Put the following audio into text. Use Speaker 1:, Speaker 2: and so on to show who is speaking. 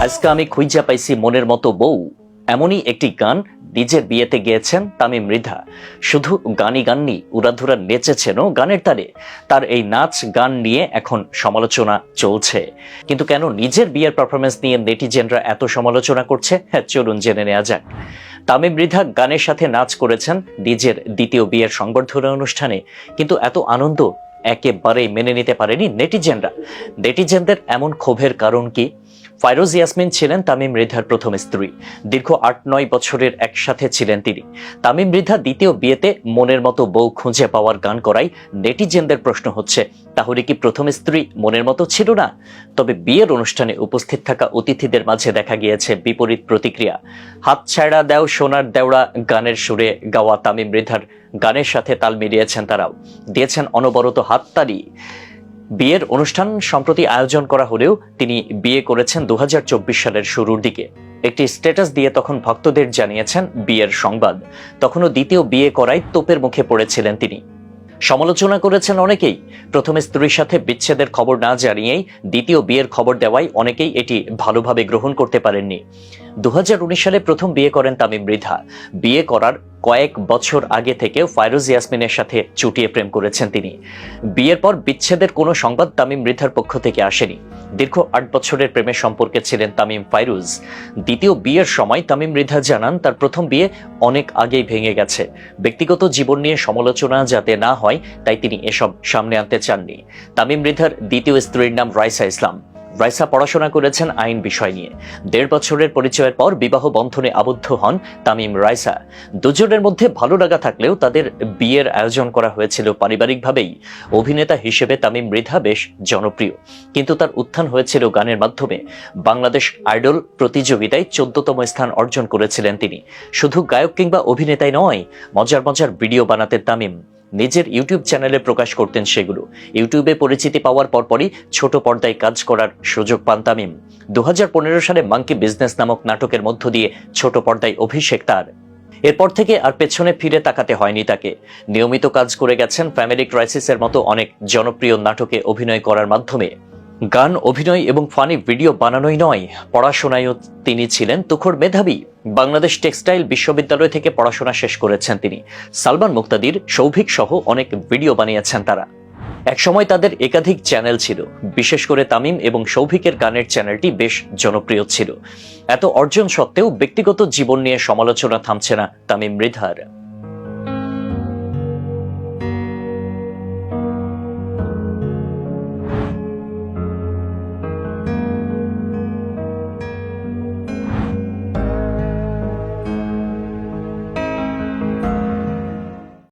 Speaker 1: আজকে আমি খুঁজা পাইছি মনের মতো বউ। এমনই একটি গান নিজের বিয়েতে গেয়েছেন তামিম মৃধা। শুধু গানই গাননি, উড়াধুরা নেচেছেনও গানের তারে তার এই নাচ, গান নিয়ে এখন সমালোচনা চলছে। কিন্তু কেন নিজের বিয়ের পারফরমেন্স নিয়ে নেটিজেনরা এত সমালোচনা করছে? হ্যাঁ চলুন জেনে নেওয়া যাক। তামিম মৃধা গানের সাথে নাচ করেছেন নিজের দ্বিতীয় বিয়ের সংবর্ধনা অনুষ্ঠানে। কিন্তু এত আনন্দ একেবারেই মেনে নিতে পারেনি নেটিজেনরা। নেটিজেনদের এমন ক্ষোভের কারণ কি? ফাইরোজ ইয়াসমিন ছিলেন তামিম মৃধার প্রথম স্ত্রী। দীর্ঘ আট নয় বছরের একসাথে ছিলেন তিনি। তামিম মৃধা দ্বিতীয় বিয়েতে মনের মতো বউ খুঁজে পাওয়ার গান করাই নেটিজেনদের প্রশ্ন হচ্ছে, তাহলে কি প্রথম স্ত্রী মনের মতো ছিল না? তবে বিয়ের অনুষ্ঠানে উপস্থিত থাকা অতিথিদের মাঝে দেখা গিয়েছে বিপরীত প্রতিক্রিয়া। হাত ছাড়া দেও, সোনার দেওড়া গানের সুরে গাওয়া তামিম মৃধার গানের সাথে তাল মিলিয়েছেন তারাও। দিয়েছেন অনবরত হাততালি। বিয়ের অনুষ্ঠান সম্প্রতি আয়োজন করা হলেও তিনি বিয়ে করেছেন দু সালের শুরুর দিকে। একটি স্ট্যাটাস দিয়ে তখন ভক্তদের জানিয়েছেন বিয়ের সংবাদ। তখনও দ্বিতীয় বিয়ে করায় তোপের মুখে পড়েছিলেন তিনি। সমালোচনা করেছেন অনেকেই। প্রথমে স্ত্রীর সাথে বিচ্ছেদের খবর না জানিয়েই দ্বিতীয় বিয়ের খবর দেওয়ায় অনেকেই এটি ভালোভাবে গ্রহণ করতে পারেননি। দু হাজার উনিশ সালে প্রথম বিয়ে করেন তামিম মৃধা বিয়ে করার কয়েক বছর আগে থেকেও ফাইরুজ ইয়াসমিনের সাথে চুটিয়ে প্রেম করেছেন তিনি। বিয়ের পর বিচ্ছেদের কোনো সংবাদ তামিম মৃধার পক্ষ থেকে আসেনি। দীর্ঘ আট বছরের প্রেমের সম্পর্কে ছিলেন তামিম ফাইরুজ দ্বিতীয় বিয়ের সময় তামিম মৃধা জানান, তার প্রথম বিয়ে অনেক আগেই ভেঙে গেছে। ব্যক্তিগত জীবন নিয়ে সমালোচনা যাতে না হয়, তাই তিনি এসব সামনে আনতে চাননি। তামিম মৃধার দ্বিতীয় স্ত্রীর নাম রাইসা ইসলাম। রাইসা পড়াশোনা করেছেন আইন বিষয় নিয়ে। দেড় বছরের পরিচয়ের পর বিবাহ বন্ধনে আবদ্ধ হন তামিম রাইসা। দুজনের মধ্যে ভালো লাগা থাকলেও তাদের বিয়ের আয়োজন করা হয়েছিল পারিবারিকভাবেই। অভিনেতা হিসেবে তামিম মৃধা বেশ জনপ্রিয়। কিন্তু তার উত্থান হয়েছিল গানের মাধ্যমে। বাংলাদেশ আইডল প্রতিযোগিতায় চোদ্দতম স্থান অর্জন করেছিলেন তিনি। শুধু গায়ক কিংবা অভিনেতাই নয়, মজার মজার ভিডিও বানাতেন তামিম। নিজের ইউটিউব চ্যানেলে প্রকাশ করতেন সেগুলো। ইউটিউবে পরিচিতি পাওয়ার পরপরই ছোট পর্দায় কাজ করার সুযোগ পান তামিম। দু হাজার পনেরো সালে মাঙ্কি বিজনেস নামক নাটকের মধ্য দিয়ে ছোট পর্দায় অভিষেক তার। এরপর থেকে আর পেছনে ফিরে তাকাতে হয়নি তাকে। নিয়মিত কাজ করে গেছেন ফ্যামিলি ক্রাইসিসের মতো অনেক জনপ্রিয় নাটকে অভিনয় করার মাধ্যমে। গান, অভিনয় এবং ফানি ভিডিও বানানোই নয়। পড়াশোনায়ও তিনি ছিলেন তুখর মেধাবী। বাংলাদেশ টেক্সটাইল বিশ্ববিদ্যালয় থেকে পড়াশোনা শেষ করেছেন তিনি। সালমান মুক্তাদির, সৌভিক সহ অনেক ভিডিও বানিয়েছেন তারা। একসময় তাদের একাধিক চ্যানেল ছিল। বিশেষ করে তামিম এবং সৌভিকের গানের চ্যানেলটি বেশ জনপ্রিয় ছিল। এত অর্জন সত্ত্বেও ব্যক্তিগত জীবন নিয়ে সমালোচনা থামছে না তামিম মৃধার।